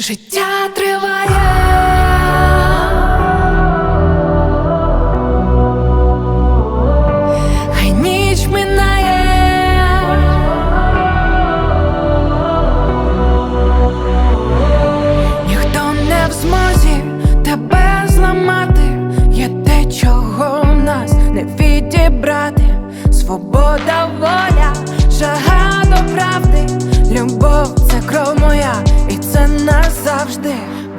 Життя триває. Хай ніч минає. Ніхто не в змозі тебе зламати. Є те, чого в нас не відібрати. Свобода, воля, жага